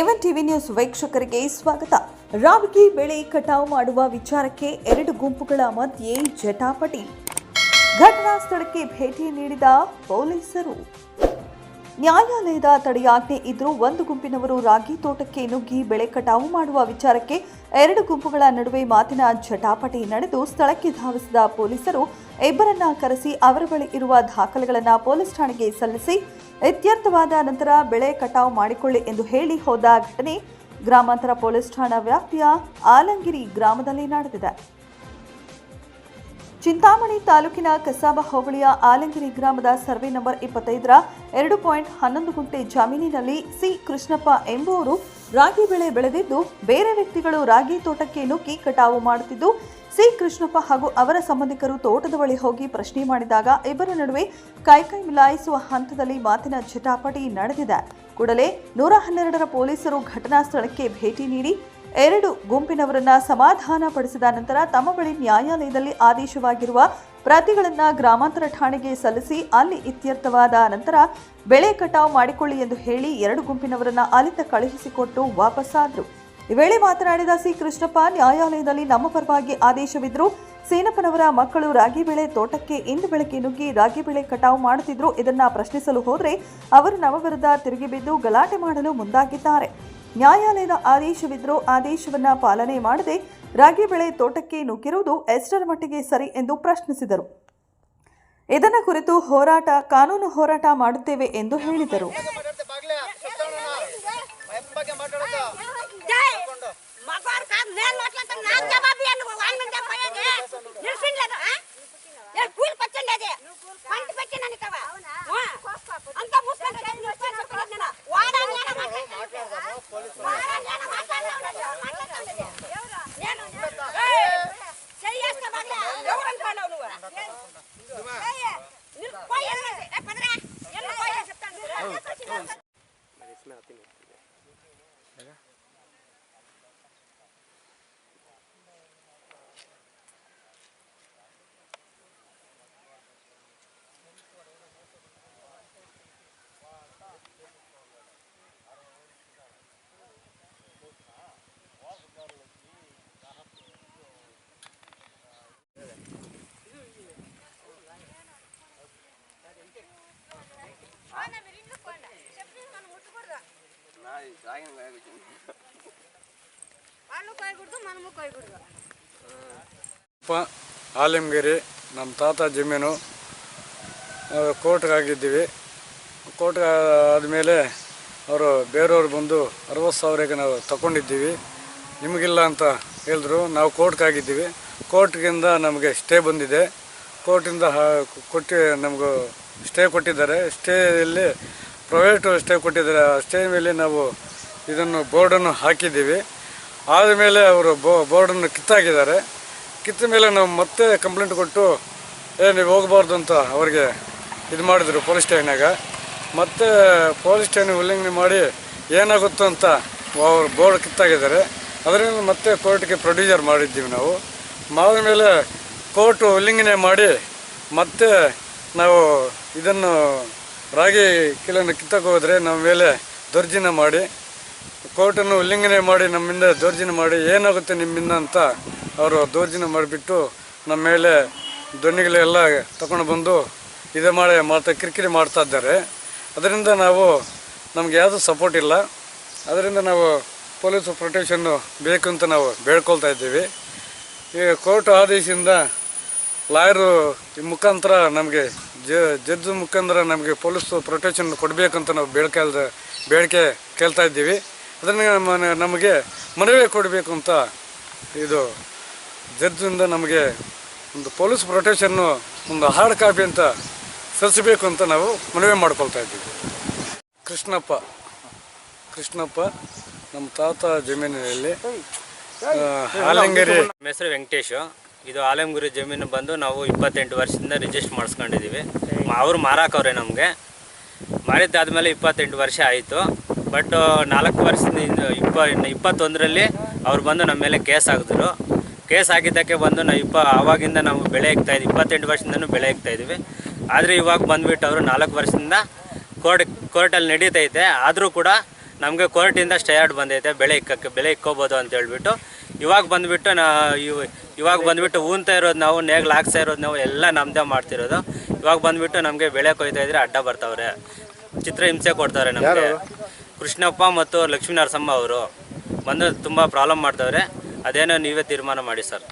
A one TV news ವೀಕ್ಷಕರಿಗೆ ಸ್ವಾಗತ. ರಾಗಿ ಬೆಳೆ ಕಟಾವು ಮಾಡುವ ವಿಚಾರಕ್ಕೆ ಎರಡು ಗುಂಪುಗಳ ಮಧ್ಯೆ ಜಟಾಪಟಿ. ಘಟನಾ ಸ್ಥಳಕ್ಕೆ ಭೇಟಿ ನೀಡಿದ ಪೊಲೀಸರು. ನ್ಯಾಯಾಲಯದ ತಡೆಯಾಜ್ಞೆ ಇದ್ರೂ ಒಂದು ಗುಂಪಿನವರು ರಾಗಿ ತೋಟಕ್ಕೆ ನುಗ್ಗಿ ಬೆಳೆ ಕಟಾವು ಮಾಡುವ ವಿಚಾರಕ್ಕೆ ಎರಡು ಗುಂಪುಗಳ ನಡುವೆ ಮಾತಿನ ಜಟಾಪಟಿ ನಡೆದು ಸ್ಥಳಕ್ಕೆ ಧಾವಿಸಿದ ಪೊಲೀಸರು ಇಬ್ಬರನ್ನ ಕರೆಸಿ ಅವರ ಬಳಿ ಇರುವ ದಾಖಲೆಗಳನ್ನು ಪೊಲೀಸ್ ಠಾಣೆಗೆ ಸಲ್ಲಿಸಿ ಇತ್ಯರ್ಥವಾದ ನಂತರ ಬೆಳೆ ಕಟಾವು ಮಾಡಿಕೊಳ್ಳಿ ಎಂದು ಹೇಳಿ ಹೋದ ಘಟನೆ ಗ್ರಾಮಾಂತರ ಪೊಲೀಸ್ ಠಾಣಾ ವ್ಯಾಪ್ತಿಯ ಆಲಂಗಿರಿ ಗ್ರಾಮದಲ್ಲಿ ನಡೆದಿದೆ. ಚಿಂತಾಮಣಿ ತಾಲೂಕಿನ ಕಸಾಬ ಹೋಬಳಿಯ ಆಲಂಗಿರಿ ಗ್ರಾಮದ ಸರ್ವೆ ನಂಬರ್ ಇಪ್ಪತ್ತೈದರ ಎರಡು ಪಾಯಿಂಟ್ ಹನ್ನೊಂದು ಗುಂಟೆ ಜಮೀನಿನಲ್ಲಿ ಸಿ ಕೃಷ್ಣಪ್ಪ ಎಂಬುವರು ರಾಗಿ ಬೆಳೆ ಬೆಳೆದಿದ್ದು, ಬೇರೆ ವ್ಯಕ್ತಿಗಳು ರಾಗಿ ತೋಟಕ್ಕೆ ನುಗ್ಗಿ ಕಟಾವು ಮಾಡುತ್ತಿದ್ದು, ಸಿ ಕೃಷ್ಣಪ್ಪ ಹಾಗೂ ಅವರ ಸಂಬಂಧಿಕರು ತೋಟದ ಬಳಿ ಹೋಗಿ ಪ್ರಶ್ನೆ ಮಾಡಿದಾಗ ಇಬ್ಬರ ನಡುವೆ ಕೈಕೈ ಮಿಲಾಯಿಸುವ ಹಂತದಲ್ಲಿ ಮಾತಿನ ಜಟಾಪಟಿ ನಡೆದಿದೆ. ಕೂಡಲೇ ನೂರ ಹನ್ನೆರಡರ ಪೊಲೀಸರು ಘಟನಾ ಸ್ಥಳಕ್ಕೆ ಭೇಟಿ ನೀಡಿ ಎರಡು ಗುಂಪಿನವರನ್ನ ಸಮಾಧಾನ ಪಡಿಸಿದ ನಂತರ ತಮ್ಮ ಬಳಿ ನ್ಯಾಯಾಲಯದಲ್ಲಿ ಆದೇಶವಾಗಿರುವ ಪ್ರತಿಗಳನ್ನ ಗ್ರಾಮಾಂತರ ಠಾಣೆಗೆ ಸಲ್ಲಿಸಿ ಅಲ್ಲಿ ಇತ್ಯರ್ಥವಾದ ನಂತರ ಬೆಳೆ ಕಟಾವು ಮಾಡಿಕೊಳ್ಳಿ ಎಂದು ಹೇಳಿ ಎರಡು ಗುಂಪಿನವರನ್ನ ಅಲ್ಲಿಂದ ಕಳುಹಿಸಿಕೊಟ್ಟು ವಾಪಸ್ಸಾದ್ರು. ಈ ವೇಳೆ ಮಾತನಾಡಿದ ಸಿ. ಕೃಷ್ಣಪ್ಪ, ನ್ಯಾಯಾಲಯದಲ್ಲಿ ನಮ್ಮ ಪರವಾಗಿ ಆದೇಶವಿದ್ರು ಸೇನಪ್ಪನವರ ಮಕ್ಕಳು ರಾಗಿ ಬೆಳೆ ತೋಟಕ್ಕೆ ಇಂದು ಬೆಳಗ್ಗೆ ನುಗ್ಗಿ ರಾಗಿ ಬೆಳೆ ಕಟಾವು ಮಾಡುತ್ತಿದ್ರು. ಇದನ್ನ ಪ್ರಶ್ನಿಸಲು ಹೋದರೆ ಅವರು ನಮ್ಮ ವಿರುದ್ಧ ತಿರುಗಿ ಬಿದ್ದು ಗಲಾಟೆ ಮಾಡಲು ಮುಂದಾಗಿದ್ದಾರೆ. ನ್ಯಾಯಾಲಯದ ಆದೇಶವಿದ್ದರೂ ಆದೇಶವನ್ನ ಪಾಲನೆ ಮಾಡದೆ ರಾಗಿ ಬೆಳೆ ತೋಟಕ್ಕೆ ನುಗ್ಗಿರುವುದು ಎಷ್ಟರ ಮಟ್ಟಿಗೆ ಸರಿ ಎಂದು ಪ್ರಶ್ನಿಸಿದರು. ಇದನ್ನು ಕುರಿತು ಹೋರಾಟ, ಕಾನೂನು ಹೋರಾಟ ಮಾಡುತ್ತೇವೆ ಎಂದು ಹೇಳಿದರು. ರಾಗಿನ ನಮ್ಮ ತಾತ ಜಮೀನು ಕೋರ್ಟ್ಗೆ ಆಗಿದ್ದೀವಿ. ಕೋರ್ಟ್ಗೆ ಆದಮೇಲೆ ಅವರು ಬೇರೆಯವ್ರು ಬಂದು ಅರವತ್ತು ಸಾವಿರಕ್ಕೆ ನಾವು ತಗೊಂಡಿದ್ದೀವಿ. ನಿಮಗಿಲ್ಲ ಅಂತ ಹೇಳಿದ್ರು. ನಾವು ಕೋರ್ಟ್ಗೆ ಆಗಿದ್ದೀವಿ. ಕೋರ್ಟ್ಗಿಂದ ನಮಗೆ ಸ್ಟೇ ಬಂದಿದೆ. ಕೋರ್ಟಿಂದ ಕೊಟ್ಟು ನಮಗೂ ಸ್ಟೇ ಕೊಟ್ಟಿದ್ದಾರೆ. ಸ್ಟೇಯಲ್ಲಿ ಪ್ರೈವೇಟು ಸ್ಟೇ ಕೊಟ್ಟಿದ್ದಾರೆ. ಆ ಸ್ಟೇ ಮೇಲೆ ನಾವು ಇದನ್ನು ಬೋರ್ಡನ್ನು ಹಾಕಿದ್ದೀವಿ. ಆದಮೇಲೆ ಅವರು ಬೋ ಬೋರ್ಡನ್ನು ಕಿತ್ತಾಕಿದ್ದಾರೆ. ಕಿತ್ತ ಮೇಲೆ ನಾವು ಮತ್ತೆ ಕಂಪ್ಲೇಂಟ್ ಕೊಟ್ಟು, ಏ, ನೀವು ಹೋಗಬಾರ್ದು ಅಂತ ಅವರಿಗೆ ಇದು ಮಾಡಿದರು ಪೊಲೀಸ್ ಠಾಣೆಗೆ. ಮತ್ತೆ ಪೊಲೀಸ್ ಸ್ಟೇಷನ್ ಉಲ್ಲಂಘನೆ ಮಾಡಿ ಏನಾಗುತ್ತೋ ಅಂತ ಅವ್ರು ಬೋರ್ಡ್ ಕಿತ್ತಾಗಿದ್ದಾರೆ ಅದರಿಂದ ಮತ್ತೆ ಕೋರ್ಟ್ಗೆ ಪ್ರೊಡ್ಯೂಸರ್ ಮಾಡಿದ್ದೀವಿ ನಾವು. ಮಾಡಿದ ಮೇಲೆ ಕೋರ್ಟು ಉಲ್ಲಂಘನೆ ಮಾಡಿ ಮತ್ತೆ ನಾವು ಇದನ್ನು ರಾಗಿ ಕಿಲೋನ ಕಿತ್ತಕ್ಕೆ ಹೋದರೆ ನಮ್ಮ ಮೇಲೆ ದರ್ಜಿನ ಮಾಡಿ ಕೋರ್ಟನ್ನು ಉಲ್ಲಂಘನೆ ಮಾಡಿ ನಮ್ಮಿಂದ ದೌರ್ಜನ್ಯ ಮಾಡಿ ಏನಾಗುತ್ತೆ ನಿಮ್ಮಿಂದ ಅಂತ ಅವರು ದೌರ್ಜನ್ಯ ಮಾಡಿಬಿಟ್ಟು ನಮ್ಮ ಮೇಲೆ ಧ್ವನಿಗಳೆಲ್ಲ ತಗೊಂಡು ಬಂದು ಇದು ಮಾಡಿ ಮಾಡ್ತಾ ಕಿರಿಕಿರಿ ಮಾಡ್ತಾ ಇದ್ದಾರೆ. ಅದರಿಂದ ನಾವು ನಮ್ಗೆ ಯಾವುದೂ ಸಪೋರ್ಟ್ ಇಲ್ಲ. ಅದರಿಂದ ನಾವು ಪೊಲೀಸ್ ಪ್ರೊಟೆಕ್ಷನ್ನು ಬೇಕು ಅಂತ ನಾವು ಬೇಡ್ಕೊಳ್ತಾ ಇದ್ದೀವಿ. ಈ ಕೋರ್ಟ್ ಆದೇಶದಿಂದ ಲಾಯರು ಈ ಮುಖಾಂತರ ನಮಗೆ ಜಡ್ಜ್ ಮುಖಾಂತರ ನಮಗೆ ಪೊಲೀಸ್ ಪ್ರೊಟೆಕ್ಷನ್ ಕೊಡಬೇಕಂತ ನಾವು ಬೇಡ್ಕೆ, ಬೇಡಿಕೆ ಕೇಳ್ತಾ ಇದ್ದೀವಿ. ಅದನ್ನು ನಮ್ಮ- ನಮಗೆ ಮನವಿ ಕೊಡಬೇಕು ಅಂತ ಇದು ಜಡ್ಜಿಂದ ನಮಗೆ ಒಂದು ಪೊಲೀಸ್ ಪ್ರೊಟೆಕ್ಷನ್ನು ಒಂದು ಹಾರ್ಡ್ ಕಾಪಿ ಅಂತ ಸಲ್ಲಿಸಬೇಕು ಅಂತ ನಾವು ಮನವಿ ಮಾಡ್ಕೊಳ್ತಾ ಇದ್ದೀವಿ. ಕೃಷ್ಣಪ್ಪ ಕೃಷ್ಣಪ್ಪ ನಮ್ಮ ತಾತ ಜಮೀನಿನಲ್ಲಿ ಆಲಂಗೇರಿ ನಮ್ಮ ಹೆಸರು ವೆಂಕಟೇಶ್. ಇದು ಆಲಂಗುರಿ ಜಮೀನು ಬಂದು ನಾವು ಇಪ್ಪತ್ತೆಂಟು ವರ್ಷದಿಂದ ರಿಜಿಸ್ಟರ್ ಮಾಡಿಸ್ಕೊಂಡಿದ್ದೀವಿ. ಅವರು ಮಾರಾಕವ್ರೆ ನಮಗೆ. ಮಾರಿದ್ದಾದ್ಮೇಲೆ ಇಪ್ಪತ್ತೆಂಟು ವರ್ಷ ಆಯಿತು. ಬಟ್ ನಾಲ್ಕು ವರ್ಷದಿಂದ ಇಪ್ಪ ಇಪ್ಪತ್ತೊಂದರಲ್ಲಿ ಅವ್ರು ಬಂದು ನಮ್ಮ ಮೇಲೆ ಕೇಸ್ ಹಾಕಿದ್ರು. ಕೇಸ್ ಹಾಕಿದ್ದಕ್ಕೆ ಬಂದು ನಾವು ಇಪ್ಪ, ಆವಾಗಿಂದ ನಾವು ಬೆಳೆ ಇಕ್ತಾ ಇದ್ದೀವಿ ಇಪ್ಪತ್ತೆಂಟು ವರ್ಷದಿಂದನೂ ಬೆಳೆ ಇಕ್ತಾ ಇದ್ದೀವಿ ಆದರೆ ಇವಾಗ ಬಂದುಬಿಟ್ಟು ಅವರು ನಾಲ್ಕು ವರ್ಷದಿಂದ ಕೋರ್ಟ್, ಕೋರ್ಟಲ್ಲಿ ನಡೀತೈತೆ ಆದರೂ ಕೂಡ ನಮಗೆ ಕೋರ್ಟಿಂದ ಸ್ಟೇ ಬಂದೈತೆ, ಬೆಳೆ ಇಕ್ಕಕ್ಕೆ, ಬೆಳೆ ಇಕ್ಕೋಬೋದು ಅಂತ ಹೇಳ್ಬಿಟ್ಟು. ಇವಾಗ ಬಂದುಬಿಟ್ಟು ನಾ ಇವಾಗ ಬಂದುಬಿಟ್ಟು ಊನ್ತಾ ಇರೋದು ನಾವು, ನೇಗ್ಲು ಹಾಕ್ಸ್ತಾ ಇರೋದು ನಾವು, ಎಲ್ಲ ನಮ್ಮದೇ ಮಾಡ್ತಿರೋದು. ಇವಾಗ ಬಂದುಬಿಟ್ಟು ನಮಗೆ ಬೆಳೆ ಕೊಯ್ತಾ ಇದ್ರೆ ಅಡ್ಡ ಬರ್ತಾವ್ರೆ. ಚಿತ್ರ ಹಿಂಸೆ ಕೊಡ್ತಾರೆ ನಮಗೆ. ಕೃಷ್ಣಪ್ಪ ಮತ್ತು ಲಕ್ಷ್ಮೀ ನರಸಮ್ಮ ಅವರು ಬಂದು ತುಂಬ ಪ್ರಾಬ್ಲಮ್ ಮಾಡ್ತವ್ರೆ ಅದೇನೋ ನೀವೇ ತೀರ್ಮಾನ ಮಾಡಿ ಸರ್.